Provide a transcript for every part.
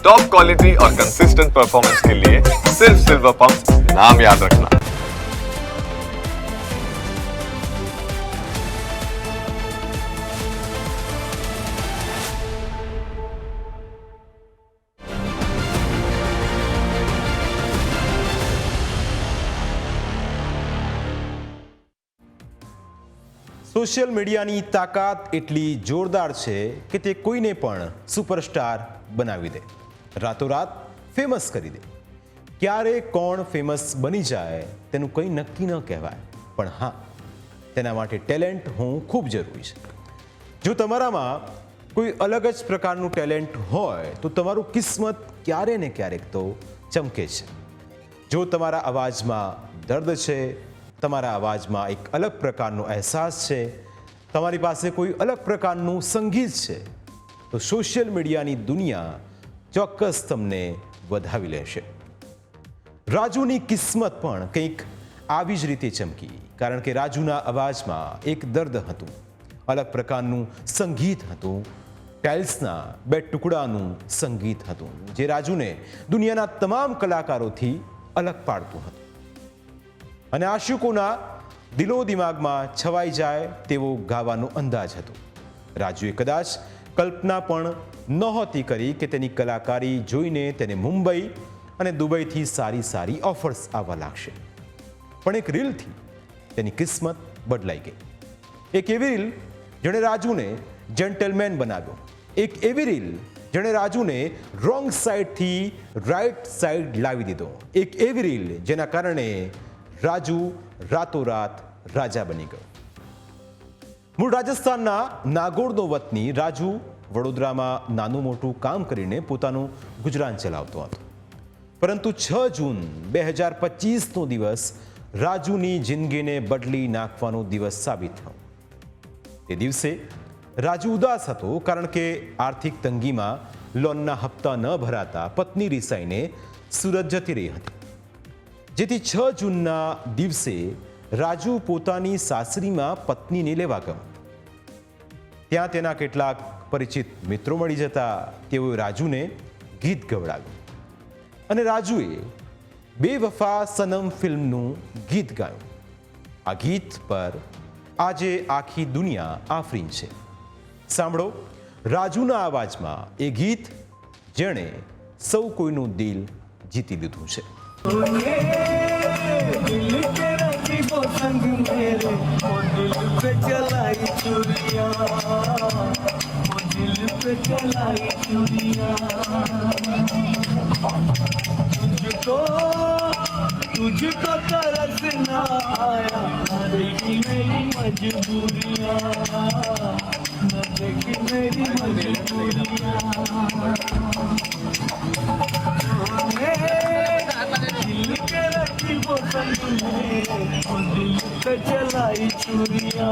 Top quality और consistent performance के लिए सिर्फ सिल्वर पंप नाम याद रखना સોશિયલ મીડિયાની તાકાત એટલી જોરદાર છે કે તે કોઈને પણ સુપરસ્ટાર બનાવી દે રાતોરાત ફેમસ કરી દે. ક્યારે કોણ ફેમસ બની જાય તેનું કંઈ નક્કી ન કહેવાય. પણ હા, તેના માટે ટેલેન્ટ હોવું ખૂબ જરૂરી છે. જો તમારામાં કોઈ અલગ જ પ્રકારનું ટેલેન્ટ હોય, તો તમારું કિસ્મત ક્યારે ને ક્યારેક તો ચમકે છે. જો તમારા અવાજમાં દર્દ છે, તમારા અવાજમાં એક અલગ પ્રકારનો અહેસાસ છે, તમારી પાસે કોઈ અલગ પ્રકારનું સંગીત છે, તો સોશિયલ મીડિયાની દુનિયા ચોક્કસ તમને વધાવી લેશે. રાજુની કિસ્મત પણ કંઈક આવી જ રીતે ચમકી, કારણ કે રાજુના અવાજમાં એક દર્દ હતું, અલગ પ્રકારનું સંગીત હતું, ટાઇલ્સના બે ટુકડાનું સંગીત હતું, જે રાજુને દુનિયાના તમામ કલાકારોથી અલગ પાડતું હતું. અને આશુકોના દિલો દિમાગમાં છવાઈ જાય તેવો ગાવાનો અંદાજ હતો. રાજુએ કદાચ કલ્પના પણ નહોતી કરી કે તેની કલાકારી જોઈને તેને મુંબઈ અને દુબઈથી સારી સારી ઓફર્સ આવવા લાગશે. પણ એક રીલથી તેની કિસ્મત બદલાઈ ગઈ. એક એવી રીલ જેણે રાજુને જેન્ટલમેન બનાવ્યો. એક એવી રીલ જેણે રાજુને રોંગ સાઈડથી રાઈટ સાઈડ લાવી દીધો. એક એવી રીલ જેના કારણે રાજુ રાતોરાત રાજા બની ગયો. મૂળ રાજસ્થાનના નાગોરનો વતની રાજુ વડોદરામાં નાનું મોટું કામ કરીને પોતાનું ગુજરાન ચલાવતો હતો. પરંતુ છ જૂન બે હજાર પચીસનો દિવસ રાજુની જિંદગીને બદલી નાખવાનો દિવસ સાબિત થયો. તે દિવસે રાજુ ઉદાસ હતો કારણ કે આર્થિક તંગીમાં લોનના હપ્તા ન ભરાતા પત્ની રિસાઈને સુરત જતી રહી હતી. જેથી છ જૂનના દિવસે રાજુ પોતાની સાસરીમાં પત્નીને લેવા ગયો. ત્યાં તેના કેટલાક પરિચિત મિત્રો મળી જતા. તેઓ રાજુને ગીત ગવડાવ્યું. અને રાજુએ બે વફા સનમ ફિલ્મનું ગીત ગાયું. આ ગીત પર આજે આખી દુનિયા આફરીન છે. સાંભળો, રાજુના અવાજમાં એ ગીત જેણે સૌ કોઈનું દિલ જીતી લીધું છે. संग मेरे वो दिल पे चलाई चुरिया वो दिल पे चलाई चुरिया तुझको तुझको तरस ना आया न देखी मेरी मजबूरियां न देखी मेरी मजबूरियां दिल के रखी वो संग मेरे वो दिल पे चलाई चुरिया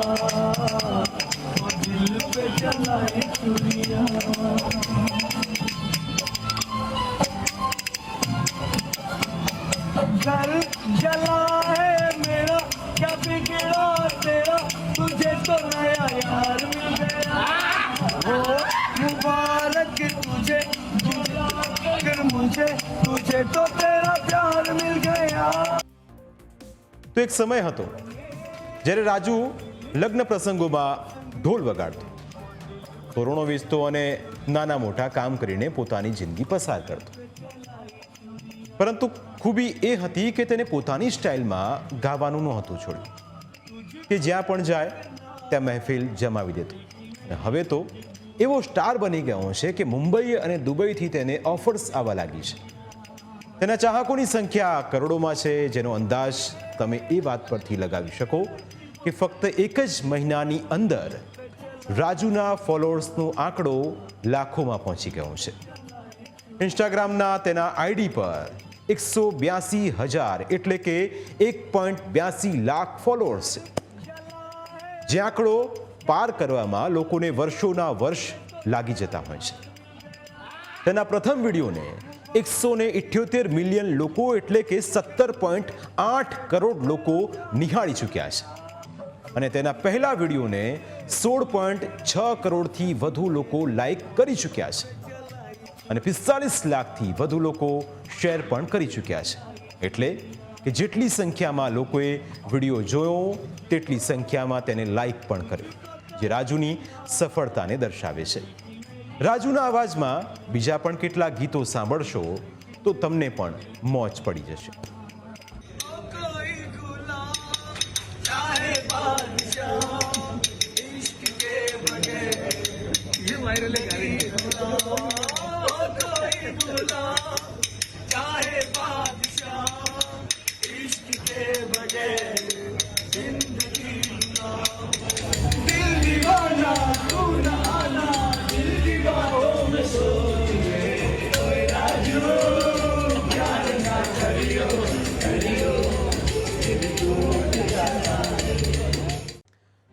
वो दिल पे चलाई चुरिया घर जला है मेरा क्या बिगड़ा तेरा तुझे तो नया यार मिल गया हो मुबारक तुझे फिर मुझे तुझे तो तेरा प्यार मिल गया તો એક સમય હતો જ્યારે રાજુ લગ્ન પ્રસંગોમાં ઢોલ વગાડતો ધોરણો વેચતો અને નાના મોટા કામ કરીને પોતાની જિંદગી પસાર કરતો. પરંતુ ખૂબી એ હતી કે તેને પોતાની સ્ટાઇલમાં ગાવાનું નહોતું છોડ્યું. કે જ્યાં પણ જાય, ત્યાં મહેફિલ જમાવી દેતો. હવે તો એવો સ્ટાર બની ગયો છે કે મુંબઈ અને દુબઈથી તેને ઓફર્સ આવવા લાગી છે. તેના ચાહકોની સંખ્યા કરોડોમાં છે, જેનો અંદાજ તમે એ વાત પરથી લગાવી શકો કે ફક્ત એક જ મહિનાની અંદર રાજુના ફોલોઅર્સનો આંકડો લાખોમાં પહોંચી ગયો છે. ઇન્સ્ટાગ્રામના તેના આઈડી પર એકસો બ્યાસી હજાર એટલે કે એક પોઈન્ટ બ્યાસી લાખ ફોલોઅર્સ જે આંકડો પાર કરવામાં લોકોને વર્ષોના વર્ષ લાગી જતા હોય છે. તેના પ્રથમ વિડીયોને એકસો ને ઇઠ્યોતેર મિલિયન લોકો એટલે કે સત્તર પોઈન્ટ આઠ કરોડ લોકો નિહાળી ચૂક્યા છે. અને તેના પહેલા વિડીયોને સોળ પોઈન્ટ છ કરોડથી વધુ લોકો લાઈક કરી ચૂક્યા છે. અને પિસ્તાલીસ લાખથી વધુ લોકો શેર પણ કરી ચૂક્યા છે. એટલે કે જેટલી સંખ્યામાં લોકોએ વીડિયો જોયો, તેટલી સંખ્યામાં તેને લાઈક પણ કર્યો, જે રાજુની સફળતાને દર્શાવે છે. રાજુના અવાજમાં, બીજા પણ કેટલાક ગીતો સાંભળશો, તો તમને પણ મોજ પડી જશે. वायरल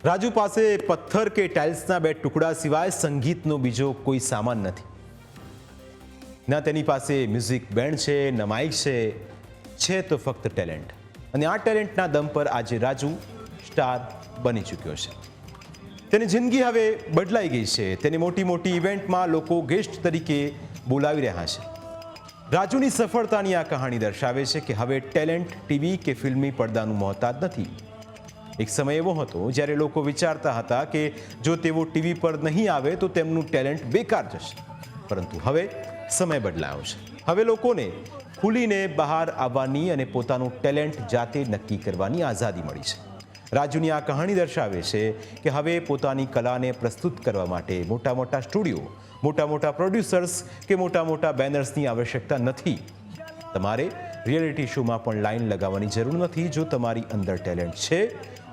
રાજુ પાસે પથ્થર કે ટાઇલ્સના બે ટુકડા સિવાય સંગીતનો બીજો કોઈ સામાન નથી. ના તેની પાસે મ્યુઝિક બેન્ડ છે, ન માઇક છે છે તો ફક્ત ટેલેન્ટ. અને આ ટેલેન્ટના દમ પર આજે રાજુ સ્ટાર બની ચૂક્યો છે. તેની જિંદગી હવે બદલાઈ ગઈ છે. તેની મોટી મોટી ઇવેન્ટમાં લોકો ગેસ્ટ તરીકે બોલાવી રહ્યા છે. રાજુની સફળતાની આ કહાણી દર્શાવે છે કે હવે ટેલેન્ટ, ટીવી કે ફિલ્મી પડદાનું મોહતાજ નથી. એક સમય એવો હતો જ્યારે લોકો વિચારતા હતા કે જો તેઓ ટીવી પર નહીં આવે તો તેમનું ટેલેન્ટ બેકાર જશે. પરંતુ હવે સમય બદલાયો છે. હવે લોકોને ખુલીને બહાર આવવાની અને પોતાનું ટેલેન્ટ જાતે નક્કી કરવાની આઝાદી મળી છે. રાજુની આ કહાણી દર્શાવે છે કે હવે પોતાની કલાને પ્રસ્તુત કરવા માટે મોટા મોટા સ્ટુડિયો મોટા મોટા પ્રોડ્યુસર્સ કે મોટા મોટા બેનર્સની આવશ્યકતા નથી. તમારે રિયાલિટી શોમાં પણ લાઈન લગાવવાની જરૂર નથી જો તમારી અંદર ટેલેન્ટ છે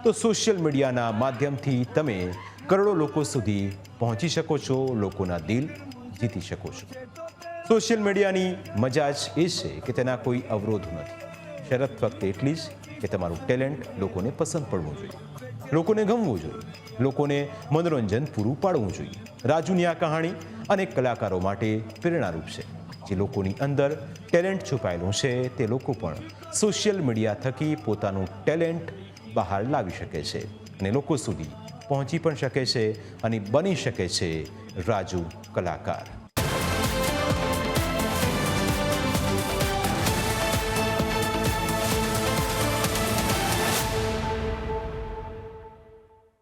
તો સોશિયલ મીડિયાના માધ્યમથી તમે કરોડો લોકો સુધી પહોંચી શકો છો, લોકોના દિલ જીતી શકો છો. સોશિયલ મીડિયાની મજા જ એ છે કે તેના કોઈ અવરોધ નથી. શરત ફક્ત એટલી જ કે તમારું ટેલેન્ટ લોકોને પસંદ પડવું જોઈએ. લોકોને ગમવું જોઈએ. લોકોને મનોરંજન પૂરું પાડવું જોઈએ. રાજુની આ કહાણી અનેક કલાકારો માટે પ્રેરણારૂપ છે. જે લોકોની અંદર ટેલેન્ટ છુપાયેલું છે, તે લોકો પણ સોશિયલ મીડિયા થકી પોતાનું ટેલેન્ટ બહાર લાવી શકે છે અને લોકો સુધી પહોંચી પણ શકે છે અને બની શકે છે રાજુ કલાકાર.